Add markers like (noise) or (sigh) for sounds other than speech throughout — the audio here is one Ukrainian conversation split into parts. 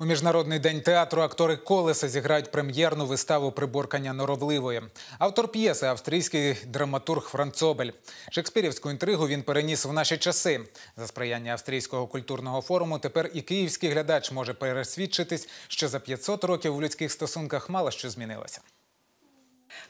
У міжнародний день театру актори колеса зіграють прем'єрну виставу приборкання норовливої. Автор п'єси австрійський драматург Францобель. Шекспірівську інтригу він переніс в наші часи. За сприяння австрійського культурного форуму тепер і київський глядач може пересвідчитись, що за 500 років у людських стосунках мало що змінилося.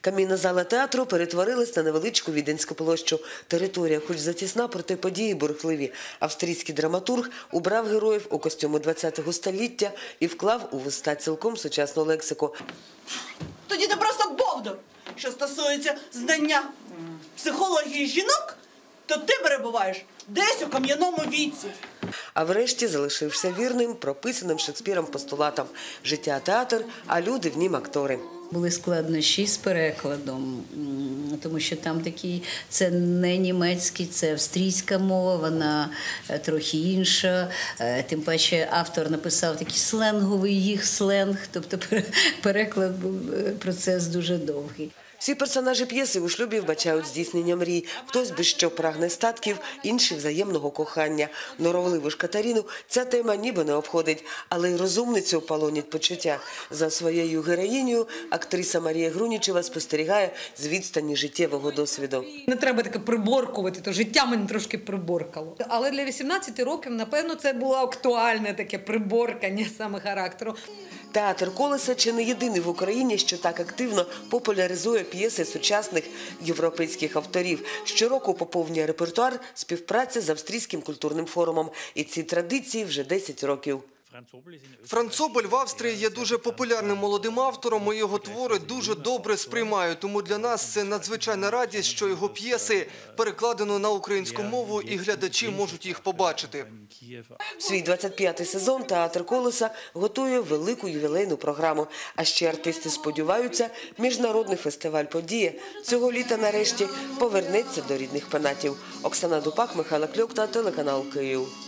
Камінна зала театру перетворилась на невеличку віденську площу. Територія, хоч затісна, проте події бурхливі. Австрійський драматург убрав героїв у костюми ХХ століття і вклав у виста цілком сучасну лексику. Тоді ти просто бовдур. Що стосується знання психології жінок, то ти перебуваєш десь у кам'яному віці. А врешті залишився вірним прописаним Шекспіром постулатам «Життя – театр, а люди в нім актори». Були складнощі з перекладом, тому що там такий це не німецький, це австрійська мова, вона е, трохи інша. Е, Тим паче автор написав такий сленговий їх сленг, тобто пере- (laughs) переклад був е, процес дуже довгий. Всі персонажі п'єси у шлюбі вбачають здійснення мрій. Хтось би що прагне статків, інший взаємного кохання. Норовливу ж Катаріну ця тема ніби не обходить, але й розумницю полонять почуття. За своєю героїнею актриса Марія Грунічева спостерігає з відстані життєвого досвіду. Не треба таке приборкувати, то життя мене трошки приборкало. Але для 18 років, напевно, це було актуальне таке приборкання саме характеру. Театр колеса чи не єдиний в Україні, що так активно популяризує п'єси сучасних європейських авторів. Щороку поповнює репертуар співпраця з австрійським культурним форумом. І ці традиції вже 10 років. Францобель в Австрії є дуже популярним молодим автором. і Його твори дуже добре сприймають. Тому для нас це надзвичайна радість, що його п'єси перекладено на українську мову, і глядачі можуть їх побачити. Свій 25-й сезон театр колеса готує велику ювілейну програму. А ще артисти сподіваються, міжнародний фестиваль подія цього літа нарешті повернеться до рідних пенатів. Оксана Дупак, Михайло Кльок та телеканал Київ.